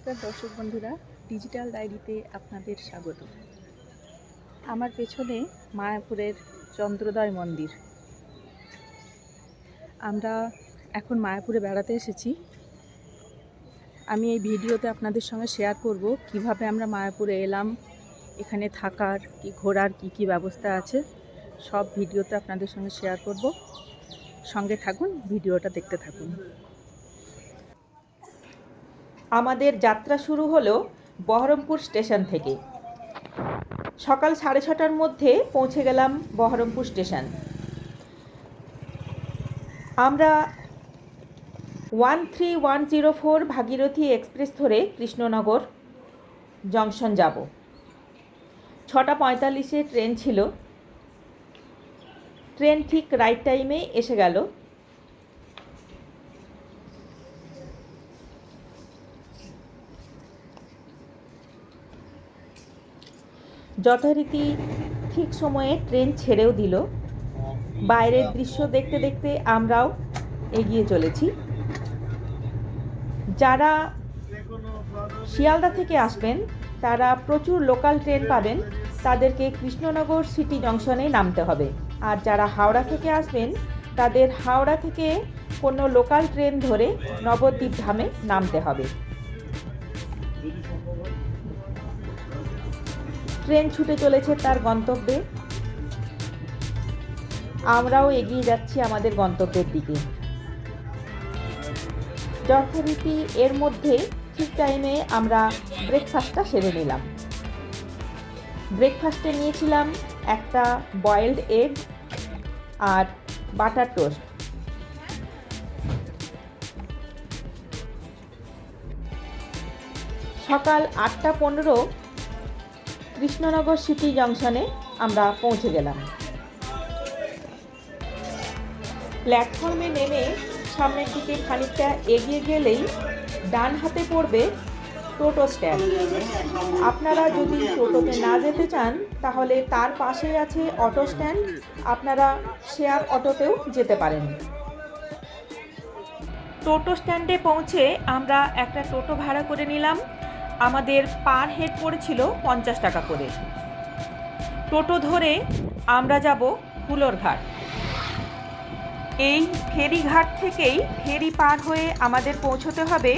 নমস্কার দর্শক বন্ধুরা ডিজিটাল ডায়েরিতে আপনাদের স্বাগত। আমার পেছনে মায়াপুরের চন্দ্রোদয় মন্দির। আমরা এখন মায়াপুরে বেড়াতে এসেছি। আমি এই ভিডিওতে আপনাদের সঙ্গে শেয়ার করব কীভাবে আমরা মায়াপুরে এলাম, এখানে থাকার, কি ঘোরার, কি কি ব্যবস্থা আছে, সব ভিডিওতে আপনাদের সঙ্গে শেয়ার করব। সঙ্গে থাকুন, ভিডিওটা দেখতে থাকুন। আমাদের যাত্রা শুরু হলো বহরমপুর স্টেশন থেকে। সকাল সাড়ে ছটার মধ্যে পৌঁছে গেলাম বহরমপুর স্টেশন। আমরা one three one zero four Bhagirathi express ধরে কৃষ্ণনগর জংশন যাব। ছটা পঁয়তাল্লিশে ট্রেন ছিল। ট্রেন ঠিক রাইট টাইমে এসে গেল। যথারীতি ঠিক সময়ে ট্রেন ছেড়েও দিল। বাইরের দৃশ্য দেখতে দেখতে আমরাও এগিয়ে চলেছি। যারা শিয়ালদা থেকে আসবেন, তারা প্রচুর লোকাল ট্রেন পাবেন। তাদেরকে কৃষ্ণনগর সিটি জংশনে নামতে হবে। আর যারা হাওড়া থেকে আসবেন, তাদের হাওড়া থেকে কোনো লোকাল ট্রেন ধরে নবদ্বীপ ধামে নামতে হবে। ট্রেন ছুটে চলেছে তার গন্তব্যে। আমরাও এগিয়ে যাচ্ছি আমাদের গন্তব্যের দিকে। যথারীতি এর মধ্যে ঠিক টাইমে আমরা ব্রেকফাস্টটা সেরে নিলাম। ব্রেকফাস্টে নিয়েছিলাম একটা বয়েলড এগ আর বাটার টোস্ট সকাল আটটা পনেরো কৃষ্ণনগর সিটি জংশনে আমরা পৌঁছে গেলাম। প্ল্যাটফর্মে নেমে সামনের দিকে খানিকটা এগিয়ে গেলেই ডান হাতে পড়বে টোটো স্ট্যান্ড। আপনারা যদি টোটোতে না যেতে চান, তাহলে তার পাশেই আছে অটো স্ট্যান্ড। আপনারা শেয়ার অটোতেও যেতে পারেন। টোটো স্ট্যান্ডে পৌঁছে আমরা একটা টোটো ভাড়া করে নিলাম। আমাদের পার হেড পড়েছিল পঞ্চাশ টাকা করে। টোটো ধরে আমরা যাব হুলোরঘাট এই ফেরিঘাট থেকেই ফেরি পার হয়ে আমাদের পৌঁছতে হবে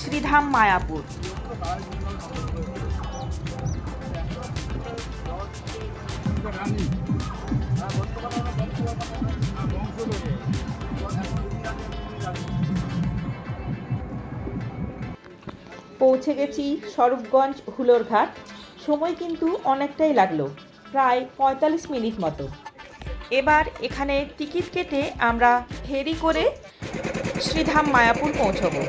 শ্রীধাম মায়াপুর। পৌঁছে গেছি স্বরূপগঞ্জ হুলোরঘাট। সময় কিন্তু অনেকটাই লাগল, প্রায় পঁয়তাল্লিশ মিনিট মতো। এবার এখানে টিকিট কেটে আমরা ফেরি করে শ্রীধাম মায়াপুর পৌঁছবো।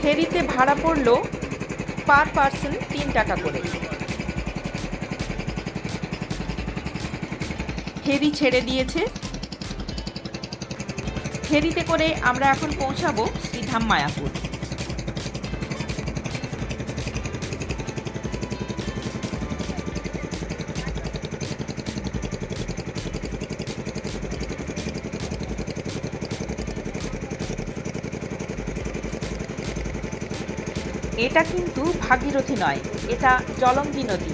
ফেরিতে ভাড়া পড়ল পার পার্সন তিন টাকা করে। ফেরি ছেড়ে দিয়েছে। ফেরিতে করে আমরা এখন পৌঁছাবো শ্রীধাম মায়াপুর। এটা কিন্তু ভাগীরথী নয়, এটা জলঙ্গি নদী।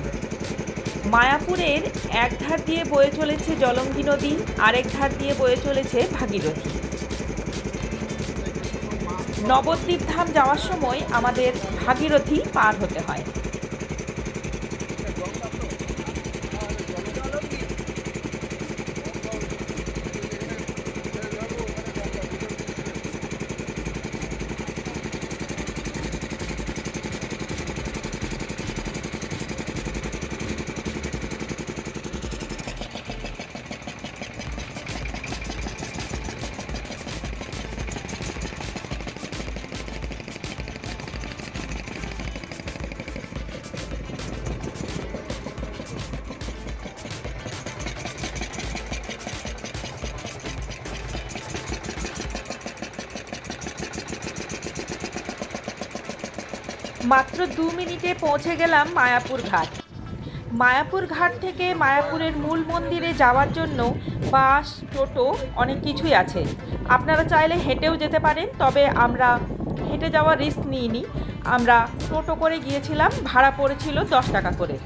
মায়াপুরের এক ধার দিয়ে বয়ে চলেছে জলঙ্গি নদী, আরেক ধার দিয়ে বয়ে চলেছে ভাগীরথী। নবদ্বীপ ধাম যাওয়ার সময় আমাদের ভাগীরথী পার হতে হয়। মাত্র দু মিনিটে পৌঁছে গেলাম মায়াপুর ঘাট। মায়াপুর ঘাট থেকে মায়াপুরের মূল মন্দিরে যাওয়ার জন্য বাস, টোটো অনেক কিছুই আছে। আপনারা চাইলে হেঁটেও যেতে পারেন, তবে আমরা হেঁটে যাওয়ার রিস্ক নিইনি। আমরা টোটো করে গিয়েছিলাম, ভাড়া পড়েছিল দশ টাকা করে।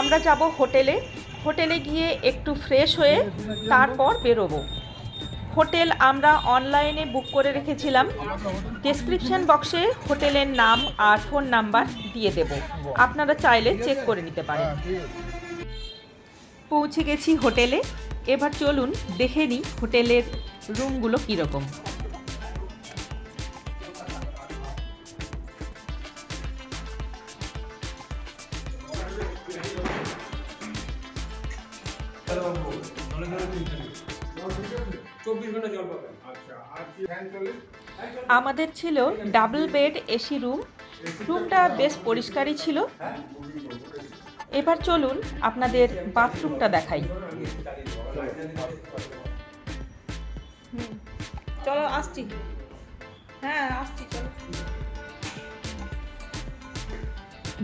আমরা যাব হোটেলে। হোটেলে গিয়ে একটু ফ্রেশ হয়ে তারপর বেরোবো। হোটেল আমরা অনলাইনে বুক করে রেখেছিলাম। ডেসক্রিপশন বক্সে হোটেলের নাম আর ফোন নাম্বার দিয়ে দেব। আপনারা চাইলে চেক করে নিতে পারেন। পৌঁছে গেছি হোটেলে। এবার চলুন দেখে নিই হোটেলের রুমগুলো কীরকম। আমাদের ছিল ডাবল বেড এসি রুম রুমটা বেশ পরিষ্কারই ছিল। এবার চলুন আপনাদের বাথরুমটা দেখাই। চলো আসছি। হ্যাঁ আসছি চলো।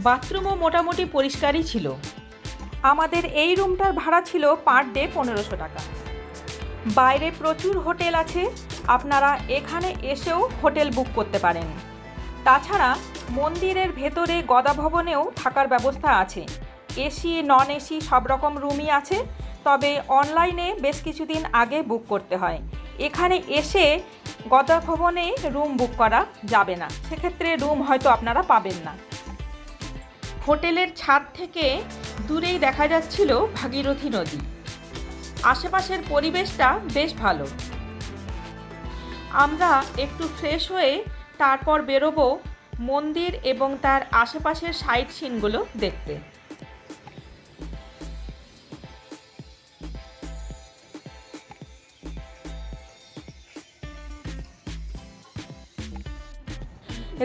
বাথরুমও মোটামুটি পরিষ্কারই ছিল। আমাদের এই রুমটার ভাড়া ছিল পার ডে পনেরোশো টাকা। বাইরে প্রচুর হোটেল আছে। আপনারা এখানে এসেও হোটেল বুক করতে পারেন। তাছাড়া মন্দিরের ভেতরে গদা ভবনেও থাকার ব্যবস্থা আছে। এসি নন এসি সব রকম রুমই আছে, তবে অনলাইনে বেশ কিছুদিন আগে বুক করতে হয়। এখানে এসে গদা ভবনে রুম বুক করা যাবে না। সেক্ষেত্রে রুম হয়তো আপনারা পাবেন না। হোটেলের ছাদ থেকে দূরেই দেখা যাচ্ছিল ভাগীরথী নদী। আশেপাশের পরিবেশটা বেশ ভালো। আমরা একটু ফ্রেশ হয়ে তারপর বেরোবো মন্দির এবং তার আশেপাশের সাইট সিনগুলো দেখতে।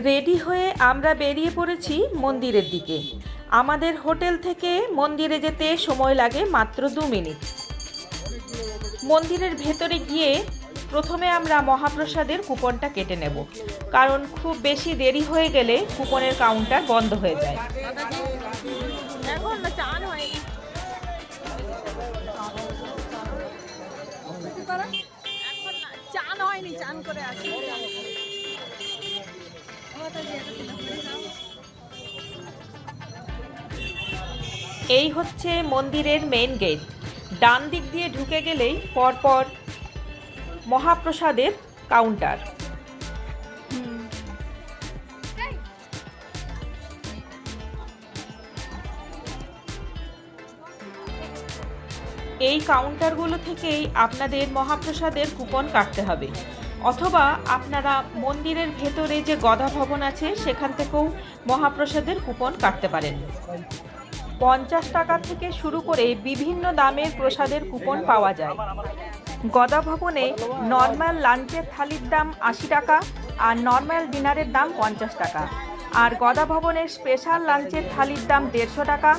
রেডি হয়ে আমরা বেরিয়ে পড়েছি মন্দিরের দিকে। আমাদের হোটেল থেকে মন্দিরে যেতে সময় লাগে মাত্র দু মিনিট। মন্দিরের ভেতরে গিয়ে প্রথমে আমরা মহাপ্রসাদের কুপনটা কেটে নেব। কারণ খুব বেশি দেরি হয়ে গেলে কুপনের কাউন্টার বন্ধ হয়ে যায়। এই হচ্ছে মন্দিরের মেন গেট ডান দিক দিয়ে ঢুকে গেলেই পরপর মহাপ্রসাদের কাউন্টার। এই কাউন্টারগুলো থেকেই আপনাদের মহাপ্রসাদের কুপন কাটতে হবে। অথবা আপনারা মন্দিরের ভেতরে যে গদা ভবন আছে, সেখান থেকেও মহাপ্রসাদের কুপন কাটতে পারেন। পঞ্চাশ টাকা থেকে শুরু করে বিভিন্ন দামের প্রসাদের কুপন পাওয়া যায়। গদা ভবনে নর্মাল লাঞ্চের থালির দাম আশি টাকা আর নর্মাল ডিনারের দাম পঞ্চাশ টাকা। আর গদা ভবনের স্পেশাল লাঞ্চের থালির দাম দেড়শো টাকা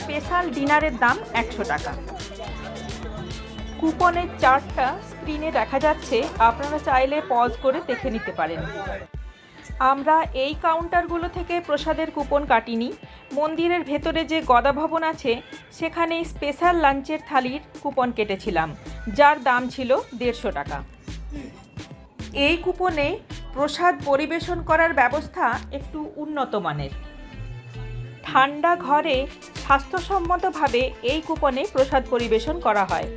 স্পেশাল ডিনারের দাম একশো টাকা। কুপনের চার্টটা স্ক্রিনে দেখা যাচ্ছে, আপনারা চাইলে পজ করে দেখে নিতে পারেন। আমরা এই কাউন্টারগুলো থেকে প্রসাদের কুপন কাটিনি। মন্দিরের ভেতরে যে গদা ভবন আছে সেখানে স্পেশাল লাঞ্চের থালির কুপন কেটেছিলাম, যার দাম ছিল দেড়শো টাকা। এই কুপনে প্রসাদ পরিবেশন করার ব্যবস্থা একটু উন্নত মানের। ঠান্ডা ঘরে স্বাস্থ্যসম্মতভাবে এই কুপনে প্রসাদ পরিবেশন করা হয়।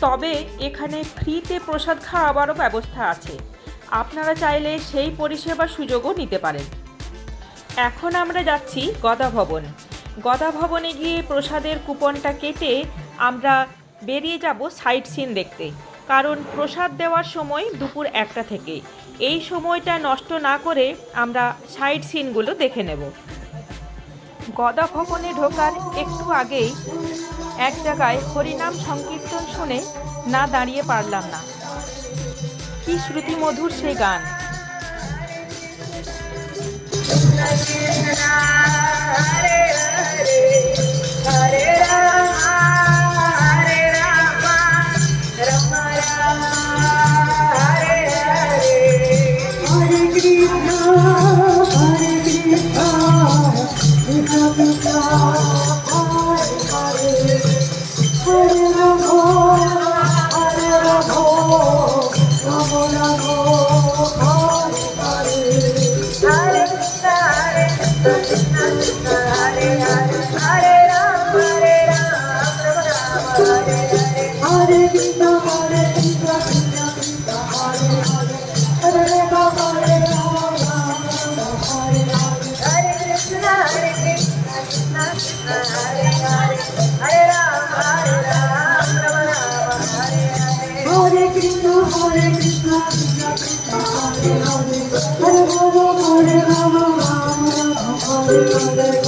তবে এখানে ফ্রিতে প্রসাদ খাওয়াবারও ব্যবস্থা আছে। আপনারা চাইলে সেই পরিষেবার সুযোগও নিতে পারেন। এখন আমরা যাচ্ছি গদা ভবন গদা ভবনে গিয়ে প্রসাদের কুপনটা কেটে আমরা বেরিয়ে যাব সাইট সিন দেখতে। কারণ প্রসাদ দেওয়ার সময় দুপুর একটা থেকে। এই সময়টা নষ্ট না করে আমরা সাইট সিনগুলো দেখে নেব। গদা ভবনে ঢোকার একটু আগেই এক জায়গায় হরিনাম সংকীর্তন শুনে না দাঁড়িয়ে পারলাম না। কি শ্রুতিমধুর সেই গান? Krishna Oh,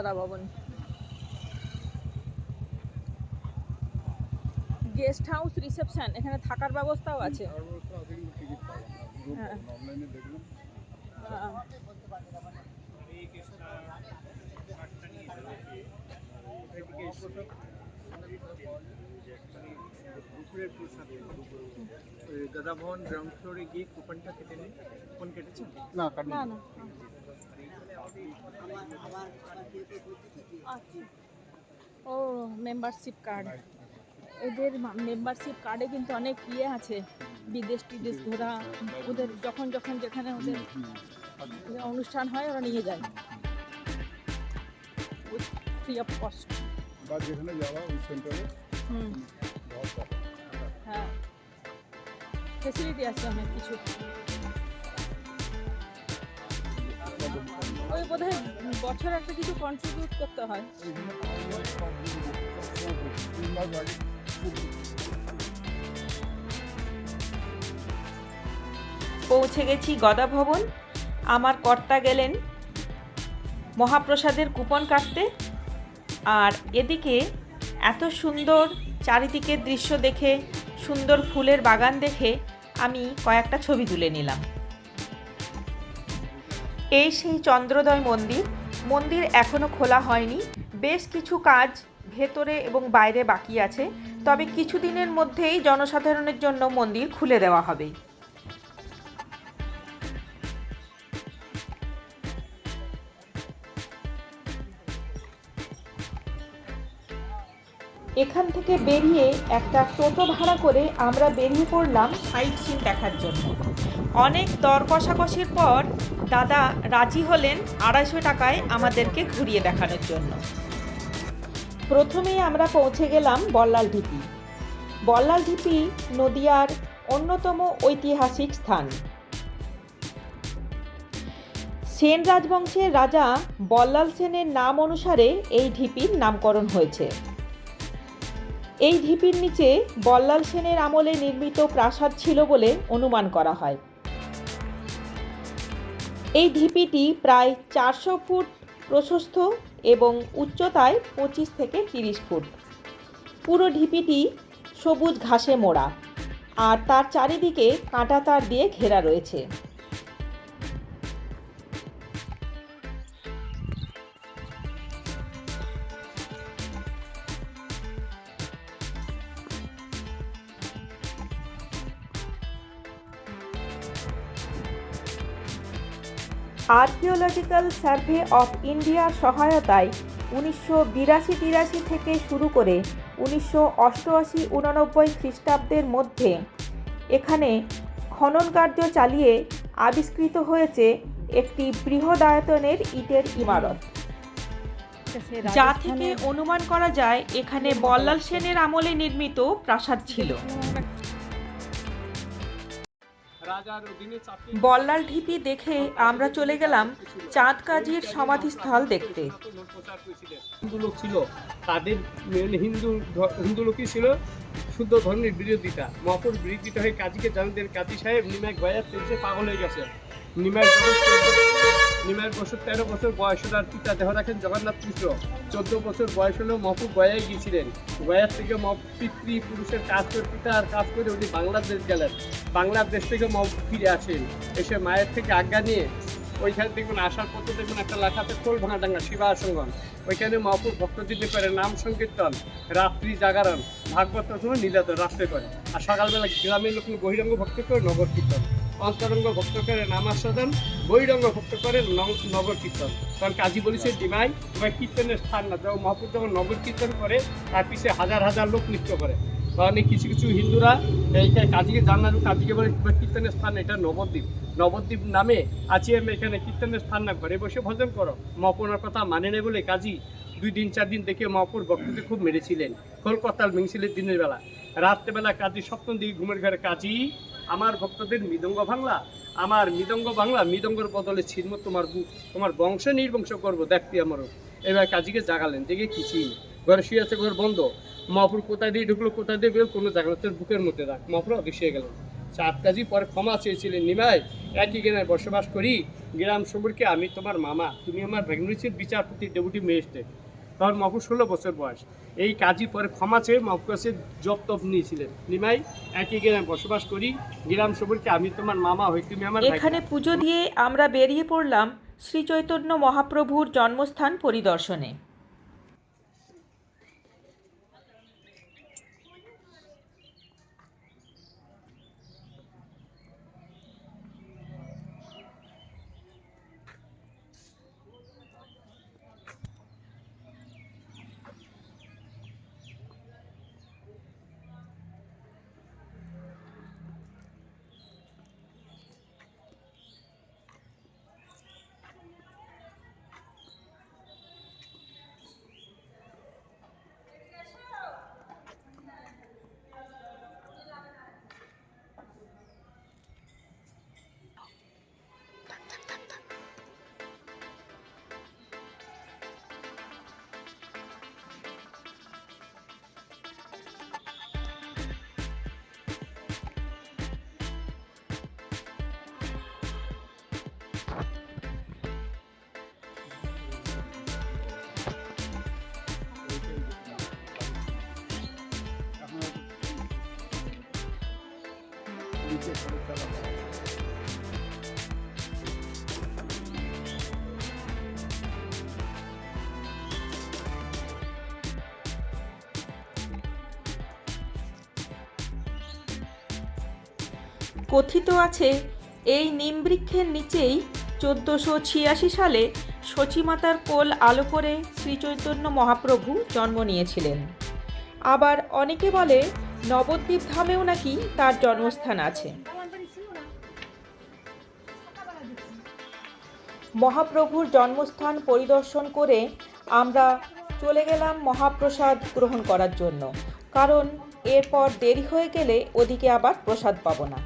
এই ভবন গেস্ট হাউস রিসেপশন এখানে থাকার ব্যবস্থাও আছে হ্যাঁ। হ্যাঁ। ওই গদাভবন গ্রাউন্ড ফ্লোরে গিয়ে কুপনটা কেটে নিই কুপন কেটেছেন না না না। ও মেম্বারশিপ কার্ড এদের মেম্বারশিপ কার্ডে কিন্তু অনেক ইয়ে আছে। বিদেশ টিদেশ ঘোরা ওদের যখন যখন যেখানে ওদের অনুষ্ঠান হয় ওরা নিয়ে যায়। ফ্রি অফ কস্ট বা যেখানে যাওয়া ওই সেন্টারে হুম। হ্যাঁ। ফেসিলিটি আছে অনেক কিছু। ওই বোধহয় বছর একটা কিছু কন্ট্রিবিউট করতে হয়। পৌঁছে গেছি গদা ভবন। আমার কর্তা গেলেন মহাপ্রসাদের কুপন কাটতে। আর এদিকে এত সুন্দর চারিদিকের দৃশ্য দেখে, সুন্দর ফুলের বাগান দেখে আমি কয়েকটা ছবি তুলে নিলাম। এই সেই চন্দ্রোদয় মন্দির। মন্দির এখনও খোলা হয়নি। বেশ কিছু কাজ ভেতরে এবং বাইরে বাকি আছে। তবে কিছুদিনের মধ্যেই জনসাধারণের জন্য মন্দির খুলে দেওয়া হবে। এখান থেকে বেরিয়ে একটা টোটো ভাড়া করে আমরা বেরিয়ে পড়লাম সাইট সিন দেখার জন্য। অনেক দর কষাকষির পর দাদা রাজি হলেন আড়াইশো টাকায় আমাদেরকে ঘুরিয়ে দেখানোর জন্য। প্রথমেই আমরা পৌঁছে গেলাম বল্লাল ঢিপি। বল্লাল ঢিপি নদিয়ার অন্যতম ঐতিহাসিক স্থান। সেন রাজবংশের রাজা বল্লাল সেনের নাম অনুসারে এই ঢিপির নামকরণ হয়েছে। এই ঢিপির নিচে বল্লাল সেনের আমলে নির্মিত প্রাসাদ ছিল বলে অনুমান করা হয়। এই ঢিপিটি প্রায় চারশো ফুট প্রশস্ত এবং উচ্চতায় পঁচিশ থেকে তিরিশ ফুট। পুরো ঢিপিটি সবুজ ঘাসে মোড়া, আর তার চারিদিকে কাঁটা তার দিয়ে ঘেরা রয়েছে। আর্কিওলজিক্যাল সার্ভে অফ ইন্ডিয়ার সহায়তায় উনিশশো বিরাশি তিরাশি থেকে শুরু করে উনিশশো অষ্টআশি উননব্বই খ্রিস্টাব্দের মধ্যে এখানে খনন কার্য চালিয়ে আবিষ্কৃত হয়েছে একটি বৃহদায়তনের ইটের ইমারত। যা থেকে অনুমান করা যায়, এখানে বল্লাল সেনের আমলে নির্মিত প্রাসাদ ছিল। বল্লাল ঢিপি দেখে আমরা চলে গেলাম চাঁদ কাজীর সমাধিস্থল দেখতে। হিন্দু লোক ছিল তাদের হিন্দু হিন্দু লোকই ছিল শুদ্ধ ধর্মের বিরোধিতা। মহাপুর বিরোধিতা হয়ে কাজীকে জানতেন কাজী সাহেব নিমাই গয়ার তেলসে পাগল হয়ে গেছে। বয়স নিমাইয়ের বছর তেরো বছর বয়স হলো আর পিতা দেহ রাখেন জগন্নাথ মিশ্র চোদ্দ বছর বয়স হলেও মহাপুর গয়ায় গিয়েছিলেন। গয়ার থেকে মহ পিতৃ পুরুষের কাজ করে পিতা আর কাজ করে উনি বাংলাদেশ গেলেন। বাংলাদেশ থেকে মহ ফিরে আসেন। এসে মায়ের থেকে আজ্ঞা নিয়ে ওইখানে দেখবেন আসার পথে দেখবেন একটা লেখাতে খোল ভাঙা ডাঙ্গা শিবা আসঙ্গন ওইখানে মহাপুর ভক্ত দিতে পারে নাম সংকীর্তন, রাত্রি জাগরণ ভাগবত নীলাত রাত্রে করে। আর সকালবেলা গ্রামের লোক বহিরঙ্গ ভক্ত করে নগর কীর্তন। অন্তরঙ্গ ভক্ত করে নামাস্বাদন বহিরঙ্গ ভক্ত করে নগর কীর্তন কারণ কাজী বলেছে ডিমাই ডিমাই কীর্তনের স্থান না। যখন মহাপুর যখন নগর কীর্তন করে, তার পিছিয়ে হাজার হাজার লোক নৃত্য করে। কারণ কিছু কিছু হিন্দুরা এইখানে কাজীকে জানার কাজীকে বলে কীর্তনের স্থান, এটা নবদ্বীপ। নবদ্বীপ নামে আছি আমি এখানে, কীর্তনের স্থান না। ঘরে বসে ভজন করো। মপনার কথা মানে নেই বলে কাজী দুই দিন, চার দিন দেখে মহাপুর ভক্তকে খুব মেরেছিলেন। কলকাতার মিংসিলের দিনের বেলা। রাত্রেবেলা কাজী সপ্তম দিকে ঘুমের ঘরে, কাজী আমার ভক্তদের মৃদঙ্গ বাংলা, আমার মৃদঙ্গ বাংলা, মৃদঙ্গর বদলে ছিন্ন তোমার বুক তোমার বংশ নির্বংশ করব দেখতে আমারও এবার কাজীকে জাগালেন, দেখে কিছুই। ঘরে শুয়ে আছে, ঘর বন্ধ। মহাপুর কোথায় দিয়ে ঢুকলো, কোথায় দিয়ে বেরো কোনো জায়গা তোর বুকের মধ্যে রাখ। মহাপুর হয়ে গেলেন চাঁদ কাজী পরে ক্ষমা চেয়েছিলেন, নিমাই, একই গ্রামে বসবাস করি। গ্রাম সম্পর্কে আমি তোমার মামা, তুমি আমার ভ্যাগনিসির বিচারপতি, ডেপুটি ম্যাজিস্ট্রেট। তখন মহাপুর ষোলো বছর বয়স। এই কাজী পরে ক্ষমা চেয়ে কাছে জব তপ নিয়েছিলেন। নিমাই, একই গ্রামে বসবাস করি, গ্রাম সবরকে আমি তোমার মামা হই, তুমি আমার এখানে পুজো দিয়ে আমরা বেরিয়ে পড়লাম শ্রী চৈতন্য মহাপ্রভুর জন্মস্থান পরিদর্শনে। কথিত আছে, এই নিমবৃক্ষের নিচেই চোদ্দোশো ছিয়াশি সালে সচিমাতার কোল আলো করে শ্রীচৈতন্য মহাপ্রভু জন্ম নিয়েছিলেন। আবার অনেকে বলে নবদ্বীপ ধামেও নাকি তার জন্মস্থান আছে। মহাপ্রভুর জন্মস্থান পরিদর্শন করে আমরা চলে গেলাম মহাপ্রসাদ গ্রহণ করার জন্য। কারণ এরপর দেরি হয়ে গেলে ওদিকে আবার প্রসাদ পাবো না।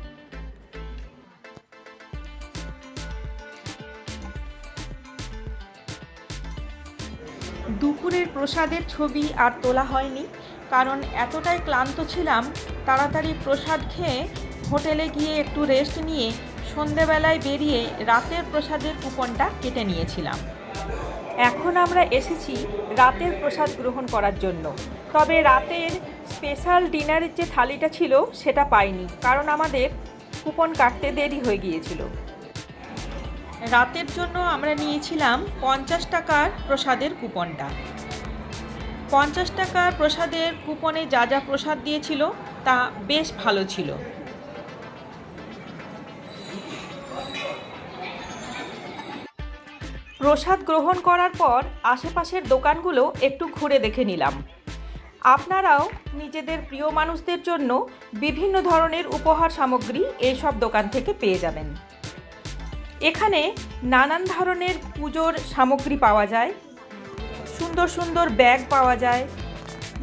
দুপুরের প্রসাদের ছবি আর তোলা হয়নি। কারণ এতটাই ক্লান্ত ছিলাম, তাড়াতাড়ি প্রসাদ খেয়ে হোটেলে গিয়ে একটু রেস্ট নিয়ে সন্ধেবেলায় বেরিয়ে রাতের প্রসাদের কুপনটা কেটে নিয়েছিলাম। এখন আমরা এসেছি রাতের প্রসাদ গ্রহণ করার জন্য। তবে রাতের স্পেশাল ডিনারের যে থালিটা ছিল, সেটা পাইনি, কারণ আমাদের কুপন কাটতে দেরি হয়ে গিয়েছিল। রাতের জন্য আমরা নিয়েছিলাম পঞ্চাশ টাকার প্রসাদের কুপনটা। পঞ্চাশ টাকার প্রসাদের কুপনে যা যা প্রসাদ দিয়েছিল, তা বেশ ভালো ছিল। প্রসাদ গ্রহণ করার পর আশেপাশের দোকানগুলো একটু ঘুরে দেখে নিলাম। আপনারাও নিজেদের প্রিয় মানুষদের জন্য বিভিন্ন ধরনের উপহার সামগ্রী এইসব দোকান থেকে পেয়ে যাবেন। এখানে নানান ধরনের পুজোর সামগ্রী পাওয়া যায়। সুন্দর সুন্দর ব্যাগ পাওয়া যায়।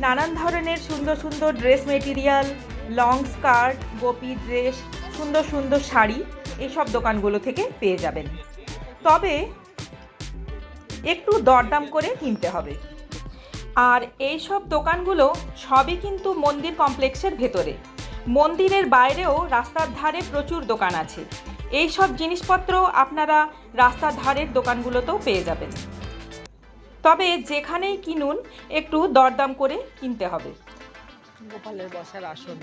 নানান ধরনের সুন্দর সুন্দর dress material long skirt gopi dress সুন্দর সুন্দর শাড়ি এইসব দোকানগুলো থেকে পেয়ে যাবেন। তবে একটু দরদাম করে কিনতে হবে। আর এই সব দোকানগুলো সবই কিন্তু মন্দির কমপ্লেক্সের ভেতরে। মন্দিরের বাইরেও রাস্তার ধারে প্রচুর দোকান আছে। এই সব জিনিসপত্র আপনারা রাস্তার ধারের দোকানগুলোতেও পেয়ে যাবেন। তবে যেখানেই কিনুন একটু দরদাম করে কিনতে হবে। গোপালের বসার আসন।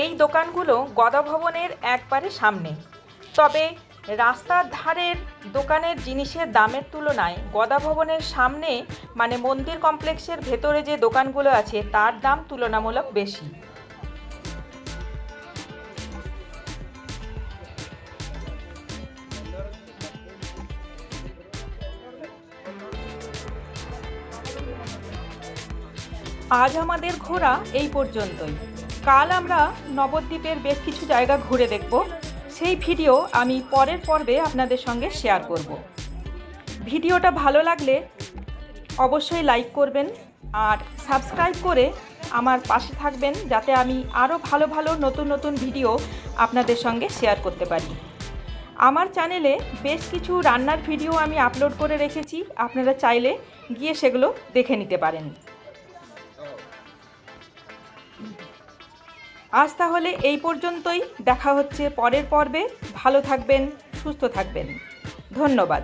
এই দোকানগুলো গদা ভবনের একবারে সামনে। তবে রাস্তার ধারের দোকানের জিনিসের দামের তুলনায় গদা ভবনের সামনে মানে মন্দির কমপ্লেক্সের ভেতরে যে দোকানগুলো আছে, তার দাম তুলনামূলক বেশি। আজ আমাদের ঘোরা এই পর্যন্তই। কাল আমরা নবদ্বীপের বেশ কিছু জায়গা ঘুরে দেখব। সেই ভিডিও আমি পরের পর্বে আপনাদের সঙ্গে শেয়ার করব। ভিডিওটা ভালো লাগলে অবশ্যই লাইক করবেন আর সাবস্ক্রাইব করে আমার পাশে থাকবেন যাতে আমি আরও ভালো ভালো নতুন নতুন ভিডিও আপনাদের সঙ্গে শেয়ার করতে পারি। আমার চ্যানেলে বেশ কিছু রান্নার ভিডিও আমি আপলোড করে রেখেছি, আপনারা চাইলে গিয়ে সেগুলো দেখে নিতে পারেন। আজ তাহলে এই পর্যন্তই, দেখা হচ্ছে পরের পর্বে। ভালো থাকবেন, সুস্থ থাকবেন। ধন্যবাদ।